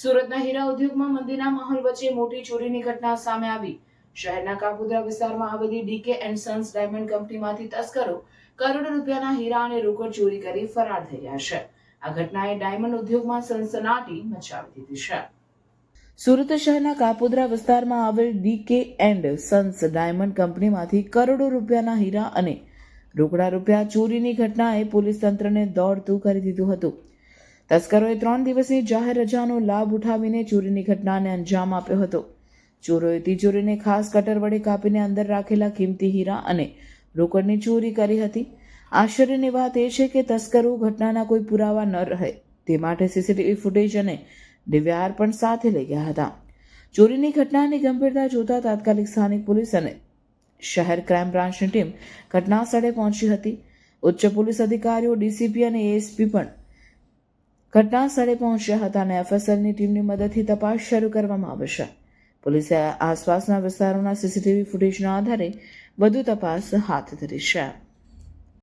સુરતના હીરા ઉદ્યોગમાં મંદીના માહોલ વચ્ચે મોટી ચોરીની ઘટના સામે આવી. શહેરના કાપુદ્રા વિસ્તારમાં આવેલી ડીકે એન્ડ સન્સ ડાયમંડ કંપનીમાંથી તસ્કરો કરોડો રૂપિયાના હીરા અને રોકડ ચોરી કરી ફરાર થઈ ગયા છે. આ ઘટનાએ ડાયમંડ ઉદ્યોગમાં સનસનાટી મચાવી દીધી છે. સુરત શહેરના કાપોદ્રા વિસ્તારમાં આવેલ ડીકે એન્ડ સન્સ ડાયમંડ કંપનીમાંથી કરોડો રૂપિયાના હીરા અને રોકડા રૂપિયા ચોરીની ઘટનાએ પોલીસ તંત્રને દોડતું કરી દીધું હતું. તસ્કરોએ ત્રણ દિવસની જાહેર રજાનો લાભ ઉઠાવીને ચોરીની ઘટનાને અંજામ આપ્યો હતો. ચોરોએ તિજોરીને ખાસ કટર વડે કાપીને અંદર રાખેલા કિંમતી હીરા અને રોકડની ચોરી કરી હતી. આશ્ચર્યની વાત એ છે કે તસ્કરો ઘટનાના કોઈ પુરાવા ન રહે, તે માટે સીસીટીવી ફૂટેજ અને દિવ્યાર પણ સાથે લઈ ગયા હતા. ચોરીની ઘટનાની ગંભીરતા જોતા તાત્કાલિક સ્થાનિક પોલીસ અને શહેર ક્રાઇમ બ્રાન્ચની ટીમ ઘટના સ્થળે પહોંચી હતી. ઉચ્ચ પોલીસ અધિકારીઓ, ડીસીપી અને એએસપી પણ ઘટના સ્થળે પહોંચ્યા હતા અને એફએસએલની ટીમની મદદથી તપાસ શરૂ કરવામાં આવશે પોલીસે આસપાસના વિસ્તારોના સીસીટીવી ફૂટેજના આધારે વધુ તપાસ હાથ ધરી છે.